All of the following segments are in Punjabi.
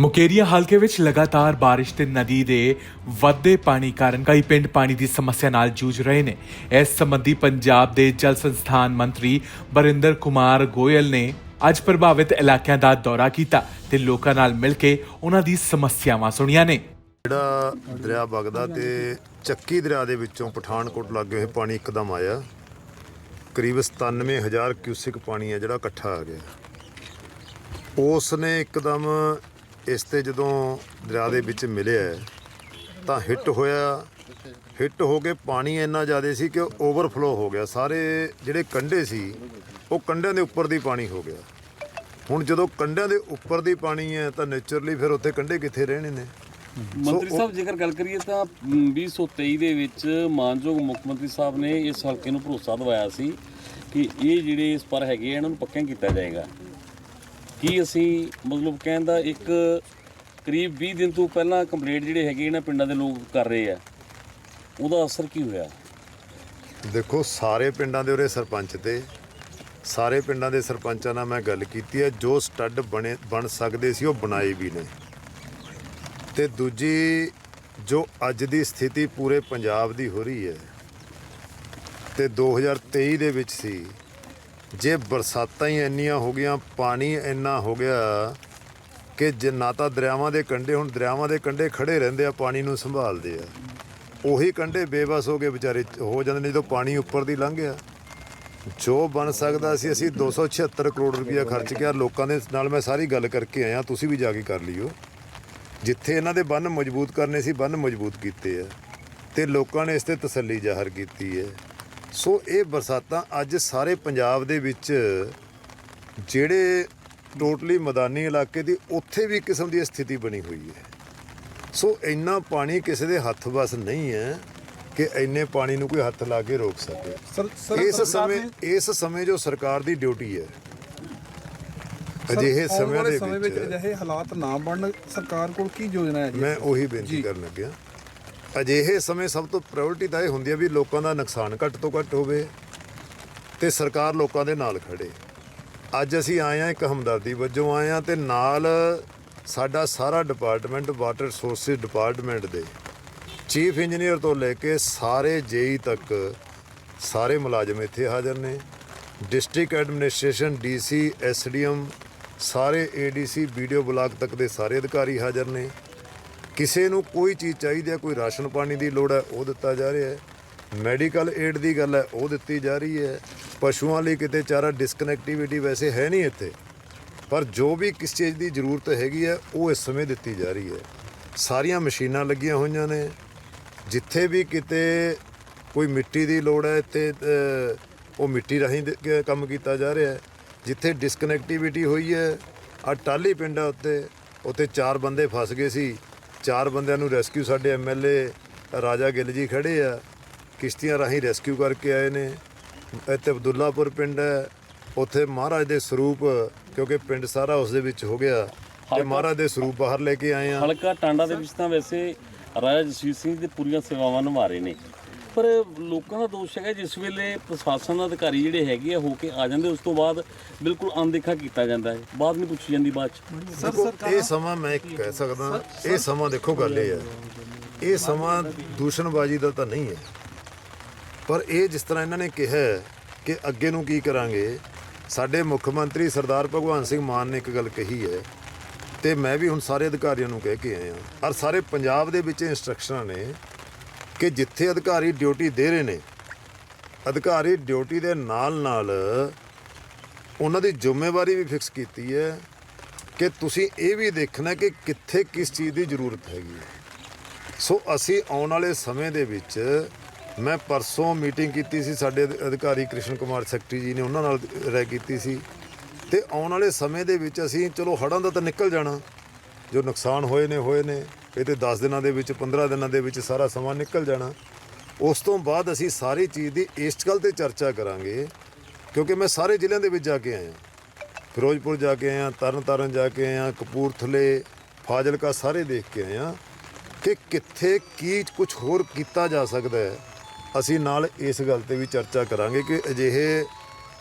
ਮੁਕੇਰੀਆ ਹਲਕੇ ਵਿੱਚ ਲਗਾਤਾਰ ਬਾਰਿਸ਼ ਤੇ ਨਦੀ ਦੇ ਵੱਧਦੇ ਪਾਣੀ ਕਾਰਨ ਕਈ ਪਿੰਡ ਪਾਣੀ ਦੀ ਸਮੱਸਿਆ ਨਾਲ ਜੂਝ ਰਹੇ ਨੇ। ਇਸ ਸੰਬੰਧੀ ਪੰਜਾਬ ਦੇ ਜਲ ਸੰਸਥਾਨ ਮੰਤਰੀ ਬਰਿੰਦਰ ਕੁਮਾਰ ਗੋਇਲ ਨੇ ਅੱਜ ਪ੍ਰਭਾਵਿਤ ਇਲਾਕਿਆਂ ਦਾ ਦੌਰਾ ਕੀਤਾ ਤੇ ਲੋਕਾਂ ਨਾਲ ਮਿਲ ਕੇ ਉਹਨਾਂ ਦੀ ਸਮੱਸਿਆਵਾਂ ਸੁਣੀਆਂ ਨੇ। ਜਿਹੜਾ ਦਰਿਆ ਵਗਦਾ ਤੇ ਚੱਕੀ ਦਰਿਆ ਦੇ ਵਿੱਚੋਂ ਪਠਾਨਕੋਟ ਲੱਗੇ ਹੋਏ ਪਾਣੀ ਇੱਕਦਮ ਆਇਆ। ਕਰੀਬ 97000 ਕਿਊਸਿਕ ਪਾਣੀ ਹੈ ਜਿਹੜਾ ਇਕੱਠਾ ਆ ਗਿਆ। ਉਸ ਨੇ ਇੱਕਦਮ ਇਸ ਤੇ ਜਦੋਂ ਦਰਿਆ ਦੇ ਵਿੱਚ ਮਿਲਿਆ ਤਾਂ ਹਿੱਟ ਹੋਇਆ। ਹਿੱਟ ਹੋ ਕੇ ਪਾਣੀ ਇੰਨਾ ਜ਼ਿਆਦਾ ਸੀ ਕਿ ਓਵਰਫਲੋ ਹੋ ਗਿਆ। ਸਾਰੇ ਜਿਹੜੇ ਕੰਢੇ ਸੀ ਉਹ ਕੰਢਿਆਂ ਦੇ ਉੱਪਰ ਦੀ ਪਾਣੀ ਹੋ ਗਿਆ। ਹੁਣ ਜਦੋਂ ਕੰਢਿਆਂ ਦੇ ਉੱਪਰ ਦੀ ਪਾਣੀ ਹੈ ਤਾਂ ਨੇਚਰਲੀ ਫਿਰ ਉੱਥੇ ਕੰਢੇ ਕਿੱਥੇ ਰਹਿਣੇ ਨੇ? ਮੰਤਰੀ ਸਾਹਿਬ ਜੇਕਰ ਗੱਲ ਕਰੀਏ ਤਾਂ ਮ, 2023 ਦੇ ਵਿੱਚ ਮਾਨਯੋਗ ਮੁੱਖ ਮੰਤਰੀ ਸਾਹਿਬ ਨੇ ਇਸ ਹਲਕੇ ਨੂੰ ਭਰੋਸਾ ਦਿਵਾਇਆ ਸੀ ਕਿ ਇਹ ਜਿਹੜੇ ਇਸ ਪਰ ਹੈਗੇ ਇਹਨਾਂ ਨੂੰ ਪੱਕਾ ਕੀਤਾ ਜਾਏਗਾ। ਕੀ ਅਸੀਂ ਮਤਲਬ ਕਹਿਣ ਦਾ ਇੱਕ ਕਰੀਬ 20 ਦਿਨ ਤੋਂ ਪਹਿਲਾਂ ਕੰਪਲੀਟ ਜਿਹੜੇ ਹੈਗੇ ਇਹਨਾਂ ਪਿੰਡਾਂ ਦੇ ਲੋਕ ਕਰ ਰਹੇ ਆ, ਉਹਦਾ ਅਸਰ ਕੀ ਹੋਇਆ? ਦੇਖੋ, ਸਾਰੇ ਪਿੰਡਾਂ ਦੇ ਉਰੇ ਸਰਪੰਚ ਤੇ, ਸਾਰੇ ਪਿੰਡਾਂ ਦੇ ਸਰਪੰਚਾਂ ਨਾਲ ਮੈਂ ਗੱਲ ਕੀਤੀ ਹੈ, ਜੋ ਸਟੱਡ ਬਣੇ, ਬਣ ਸਕਦੇ ਸੀ ਉਹ ਬਣਾਏ ਵੀ ਨੇ। ਤੇ ਦੂਜੀ, ਜੋ ਅੱਜ ਦੀ ਸਥਿਤੀ ਪੂਰੇ ਪੰਜਾਬ ਦੀ ਹੋ ਰਹੀ ਹੈ, ਤੇ 2023 ਦੇ ਵਿੱਚ ਸੀ ਜੇ ਬਰਸਾਤਾਂ ਹੀ ਇੰਨੀਆਂ ਹੋ ਗਈਆਂ, ਪਾਣੀ ਇੰਨਾ ਹੋ ਗਿਆ ਕਿ ਜੇ ਨਾ ਤਾਂ ਦਰਿਆਵਾਂ ਦੇ ਕੰਢੇ, ਹੁਣ ਦਰਿਆਵਾਂ ਦੇ ਕੰਢੇ ਖੜੇ ਰਹਿੰਦੇ ਆ, ਪਾਣੀ ਨੂੰ ਸੰਭਾਲਦੇ ਆ। ਉਹੀ ਕੰਢੇ ਬੇਬਸ ਹੋ ਕੇ ਵਿਚਾਰੇ, ਹੋ ਜਾਂਦੇ ਨੇ ਜਦੋਂ ਪਾਣੀ ਉੱਪਰ ਦੀ ਲੰਘ ਗਿਆ। ਜੋ ਬਣ ਸਕਦਾ ਸੀ, ਅਸੀਂ 276 ਕਰੋੜ ਰੁਪਇਆ ਖਰਚ ਗਿਆ। ਲੋਕਾਂ ਦੇ ਨਾਲ ਮੈਂ ਸਾਰੀ ਗੱਲ ਕਰਕੇ ਆਇਆ, ਤੁਸੀਂ ਵੀ ਜਾ ਕੇ ਕਰ ਲਿਓ। ਜਿੱਥੇ ਇਹਨਾਂ ਦੇ ਬੰਨ ਮਜ਼ਬੂਤ ਕਰਨੇ ਸੀ, ਬੰਨ ਮਜ਼ਬੂਤ ਕੀਤੇ ਆ। ਤੇ ਲੋਕਾਂ ਨੇ ਇਸ ਤੇ ਤਸੱਲੀ ਜ਼ਾਹਰ ਕੀਤੀ ਹੈ। ਸੋ ਇਹ ਬਰਸਾਤਾਂ ਅੱਜ ਸਾਰੇ ਪੰਜਾਬ ਦੇ ਵਿੱਚ ਜਿਹੜੇ ਟੋਟਲੀ ਮੈਦਾਨੀ ਇਲਾਕੇ ਦੀ ਉੱਥੇ ਵੀ ਕਿਸਮ ਦੀ ਸਥਿਤੀ ਬਣੀ ਹੋਈ ਹੈ। ਸੋ ਇੰਨਾ ਪਾਣੀ ਕਿਸੇ ਦੇ ਹੱਥ ਵਸ ਨਹੀਂ ਹੈ ਕਿ ਇੰਨੇ ਪਾਣੀ ਨੂੰ ਕੋਈ ਹੱਥ ਲਾ ਕੇ ਰੋਕ ਸਕੇ। ਇਸ ਸਮੇਂ ਇਸ ਸਮੇਂ ਜੋ ਸਰਕਾਰ ਦੀ ਡਿਊਟੀ ਹੈ ਅਜਿਹੇ ਸਮੇਂ ਦੇ ਵਿੱਚ ਅਜਿਹੇ ਹਾਲਾਤ ਨਾ ਬਣਨ ਸਰਕਾਰ ਕੋਲ ਕੀ ਯੋਜਨਾ ਹੈ? ਮੈਂ ਉਹੀ ਬੇਨਤੀ। ਕਰਨ ਲੱਗਿਆ। ਅਜਿਹੇ ਸਮੇਂ ਸਭ ਤੋਂ ਪ੍ਰਾਇੋਰਟੀ ਤਾਂ ਇਹ ਹੁੰਦੀ ਹੈ ਵੀ ਲੋਕਾਂ ਦਾ ਨੁਕਸਾਨ ਘੱਟ ਤੋਂ ਘੱਟ ਹੋਵੇ ਤੇ ਸਰਕਾਰ ਲੋਕਾਂ ਦੇ ਨਾਲ ਖੜੇ। ਅੱਜ ਅਸੀਂ ਆਏ ਆ ਇੱਕ ਹਮਦਰਦੀ ਵਜੋਂ ਆਏ ਆ ਤੇ ਨਾਲ ਸਾਡਾ ਸਾਰਾ ਡਿਪਾਰਟਮੈਂਟ ਵਾਟਰ ਰਿਸੋਰਸਿਸ ਡਿਪਾਰਟਮੈਂਟ ਦੇ ਚੀਫ ਇੰਜੀਨੀਅਰ ਤੋਂ ਲੈ ਕੇ ਸਾਰੇ ਜੇਈ ਤੱਕ ਸਾਰੇ ਮੁਲਾਜ਼ਮ ਇੱਥੇ ਹਾਜ਼ਰ ਨੇ। ਡਿਸਟ੍ਰਿਕਟ ਐਡਮਿਨਿਸਟ੍ਰੇਸ਼ਨ ਡੀਸੀ ਐਸਡੀਐਮ ਸਾਰੇ ਏਡੀਸੀ ਵੀਡੀਓ ਬਲਾਕ ਤੱਕ ਦੇ ਸਾਰੇ ਅਧਿਕਾਰੀ ਹਾਜ਼ਰ ਨੇ। ਕਿਸੇ ਨੂੰ ਕੋਈ ਚੀਜ਼ ਚਾਹੀਦੀ ਹੈ, ਕੋਈ ਰਾਸ਼ਨ ਪਾਣੀ ਦੀ ਲੋੜ ਹੈ, ਉਹ ਦਿੱਤਾ ਜਾ ਰਿਹਾ ਹੈ। ਮੈਡੀਕਲ ਏਡ ਦੀ ਗੱਲ ਹੈ, ਉਹ ਦਿੱਤੀ ਜਾ ਰਹੀ ਹੈ। ਪਸ਼ੂਆਂ ਲਈ ਕਿਤੇ ਚਾਰਾ ਡਿਸਕਨੈਕਟੀਵਿਟੀ ਵੈਸੇ ਹੈ ਨਹੀਂ ਇੱਥੇ। ਪਰ ਜੋ ਵੀ ਕਿਸ ਚੀਜ਼ ਦੀ ਜ਼ਰੂਰਤ ਹੈਗੀ ਹੈ, ਉਹ ਇਸ ਸਮੇਂ ਦਿੱਤੀ ਜਾ ਰਹੀ ਹੈ। ਸਾਰੀਆਂ ਮਸ਼ੀਨਾਂ ਲੱਗੀਆਂ ਹੋਈਆਂ ਨੇ। ਜਿੱਥੇ ਵੀ ਕਿਤੇ ਕੋਈ ਮਿੱਟੀ ਦੀ ਲੋੜ ਹੈ ਤੇ ਉਹ ਮਿੱਟੀ ਰਾਹੀਂ ਕੰਮ ਕੀਤਾ ਜਾ ਰਿਹਾ ਹੈ। ਜਿੱਥੇ ਡਿਸਕਨੈਕਟੀਵਿਟੀ ਹੋਈ ਹੈ ਆ ਟਾਲੀ ਪਿੰਡ ਆ ਉੱਤੇ, ਉੱਥੇ ਚਾਰ ਬੰਦੇ ਫਸ ਗਏ ਸੀ। ਚਾਰ ਬੰਦਿਆਂ ਨੂੰ ਰੈਸਕਿਊ ਸਾਡੇ ਐਮਐਲਏ ਰਾਜਾ ਗਿੱਲ ਜੀ ਖੜੇ ਆ। ਕਿਸ਼ਤੀਆਂ ਰਾਹੀਂ ਰੈਸਕਿਊ ਕਰਕੇ ਆਏ ਨੇ। ਇੱਥੇ ਅਬਦੁੱਲਾਪੁਰ ਪਿੰਡ ਹੈ। ਉੱਥੇ ਮਹਾਰਾਜ ਦੇ ਸਰੂਪ ਕਿਉਂਕਿ ਪਿੰਡ ਸਾਰਾ ਉਸ ਦੇ ਵਿੱਚ ਹੋ ਗਿਆ। ਤੇ ਮਹਾਰਾਜ ਦੇ ਸਰੂਪ ਬਾਹਰ ਲੈ ਕੇ ਆਏ ਆ। ਹਲਕਾ ਟਾਂਡਾ ਦੇ ਵਿੱਚ ਤਾਂ ਵੈਸੇ ਰਾਜਾ ਜਸਵੀਰ ਸਿੰਘ ਦੇ ਪੂਰੀਆਂ ਸੇਵਾਵਾਂ ਨਿਭਾ ਰਹੇ ਨੇ। ਪਰ ਲੋਕਾਂ ਦਾ ਦੋਸ਼ ਹੈਗਾ ਜਿਸ ਵੇਲੇ ਪ੍ਰਸ਼ਾਸਨ ਅਧਿਕਾਰੀ ਜਿਹੜੇ ਹੈਗੇ ਆ ਹੋ ਕੇ ਆ ਜਾਂਦੇ ਉਸ ਤੋਂ ਬਾਅਦ ਬਿਲਕੁਲ ਅਣਦੇਖਾ ਕੀਤਾ ਜਾਂਦਾ ਹੈ। ਬਾਅਦ ਨਹੀਂ ਪੁੱਛੀ ਜਾਂਦੀ ਬਾਅਦ ਚ। ਦੇਖੋ ਇਹ ਸਮਾਂ ਮੈਂ ਕਹਿ ਸਕਦਾ ਇਹ ਸਮਾਂ ਦੇਖੋ ਗੱਲ ਇਹ ਹੈ। ਇਹ ਸਮਾਂ ਦੂਸ਼ਣਬਾਜ਼ੀ ਦਾ ਤਾਂ ਨਹੀਂ ਹੈ। ਪਰ ਇਹ ਜਿਸ ਤਰ੍ਹਾਂ ਇਹਨਾਂ ਨੇ ਕਿਹਾ ਕਿ ਅੱਗੇ ਨੂੰ ਕੀ ਕਰਾਂਗੇ ਸਾਡੇ ਮੁੱਖ ਮੰਤਰੀ ਸਰਦਾਰ ਭਗਵੰਤ ਸਿੰਘ ਮਾਨ ਨੇ ਇੱਕ ਗੱਲ ਕਹੀ ਹੈ ਤੇ ਮੈਂ ਵੀ ਹੁਣ ਸਾਰੇ ਅਧਿਕਾਰੀਆਂ ਨੂੰ ਕਹਿ ਕੇ ਆਇਆ। ਔਰ ਸਾਰੇ ਪੰਜਾਬ ਦੇ ਵਿੱਚ ਇੰਸਟਰਕਸ਼ਨਾਂ ਨੇ ਕਿ ਜਿੱਥੇ ਅਧਿਕਾਰੀ ਡਿਊਟੀ ਦੇ ਰਹੇ ਨੇ, ਅਧਿਕਾਰੀ ਡਿਊਟੀ ਦੇ ਨਾਲ ਨਾਲ ਉਹਨਾਂ ਦੀ ਜ਼ਿੰਮੇਵਾਰੀ ਵੀ ਫਿਕਸ ਕੀਤੀ ਹੈ ਕਿ ਤੁਸੀਂ ਇਹ ਵੀ ਦੇਖਣਾ ਕਿ ਕਿੱਥੇ ਕਿਸ ਚੀਜ਼ ਦੀ ਜ਼ਰੂਰਤ ਹੈਗੀ ਹੈ। ਸੋ ਅਸੀਂ ਆਉਣ ਵਾਲੇ ਸਮੇਂ ਦੇ ਵਿੱਚ ਮੈਂ ਪਰਸੋਂ ਮੀਟਿੰਗ ਕੀਤੀ ਸੀ, ਸਾਡੇ ਅਧਿਕਾਰੀ ਕ੍ਰਿਸ਼ਨ ਕੁਮਾਰ ਸੈਕਟਰੀ ਜੀ ਨੇ ਉਹਨਾਂ ਨਾਲ ਰਾਏ ਕੀਤੀ ਸੀ ਤੇ ਆਉਣ ਵਾਲੇ ਸਮੇਂ ਦੇ ਵਿੱਚ ਅਸੀਂ ਚਲੋ ਹੜ੍ਹਾਂ ਦਾ ਤਾਂ ਨਿਕਲ ਜਾਣਾ, ਜੋ ਨੁਕਸਾਨ ਹੋਏ ਨੇ ਹੋਏ ਨੇ। ਇਹ ਤੇ 10 ਦਿਨਾਂ ਦੇ ਵਿੱਚ 15 ਦਿਨਾਂ ਦੇ ਵਿੱਚ ਸਾਰਾ ਸਮਾਂ ਨਿਕਲ ਜਾਣਾ। ਉਸ ਤੋਂ ਬਾਅਦ ਅਸੀਂ ਸਾਰੀ ਚੀਜ਼ ਦੀ ਇਸ ਗੱਲ ਤੇ ਚਰਚਾ ਕਰਾਂਗੇ, ਕਿਉਂਕਿ ਮੈਂ ਸਾਰੇ ਜ਼ਿਲ੍ਹਿਆਂ ਦੇ ਵਿੱਚ ਜਾ ਕੇ ਆਇਆ। ਫਿਰੋਜ਼ਪੁਰ ਜਾ ਕੇ ਆਇਆ, ਤਰਨਤਾਰਨ ਜਾ ਕੇ ਆਇਆ, ਕਪੂਰਥਲੇ, ਫਾਜ਼ਿਲਕਾ ਸਾਰੇ ਦੇਖ ਕੇ ਆਇਆ ਕਿ ਕਿੱਥੇ ਕੀ ਕੁਝ ਹੋਰ ਕੀਤਾ ਜਾ ਸਕਦਾ ਹੈ। ਅਸੀਂ ਨਾਲ ਇਸ ਗੱਲ ਤੇ ਵੀ ਚਰਚਾ ਕਰਾਂਗੇ ਕਿ ਅਜਿਹੇ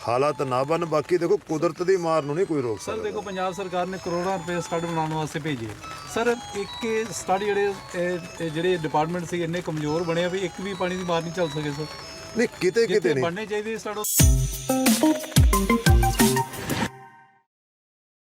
ਹਾਲਾਤ ਨਾ ਬਣ ਬਾਕੀ ਦੇਖੋ ਕੁਦਰਤ ਦੀ ਮਾਰ ਨੂੰ ਨਹੀਂ ਕੋਈ ਰੋਕ ਸਰ ਸਕਦਾ। ਦੇਖੋ ਪੰਜਾਬ ਸਰਕਾਰ ਨੇ ਕਰੋੜਾਂ ਰੁਪਏ ਸਟੱਡ ਬਣਾਉਣ ਵਾਸਤੇ ਭੇਜੇ। ਸਰ ਇੱਕ ਸਟੱਡ ਜਿਹੜੇ ਇਹ- ਜਿਹੜੇ ਡਿਪਾਰਟਮੈਂਟ ਸੀ ਇੰਨੇ ਕਮਜ਼ੋਰ ਬਣੇ ਆ ਵੀ ਇੱਕ ਵੀ ਪਾਣੀ ਦੀ ਮਾਰ ਨਹੀਂ ਚੱਲ ਸਕੇ ਸਰ। ਨਹੀਂ ਕਿਤੇ ਕਿਤੇ ਨਹੀਂ। ਬਣਨੇ ਚਾਹੀਦੇ ਸਟੱਡ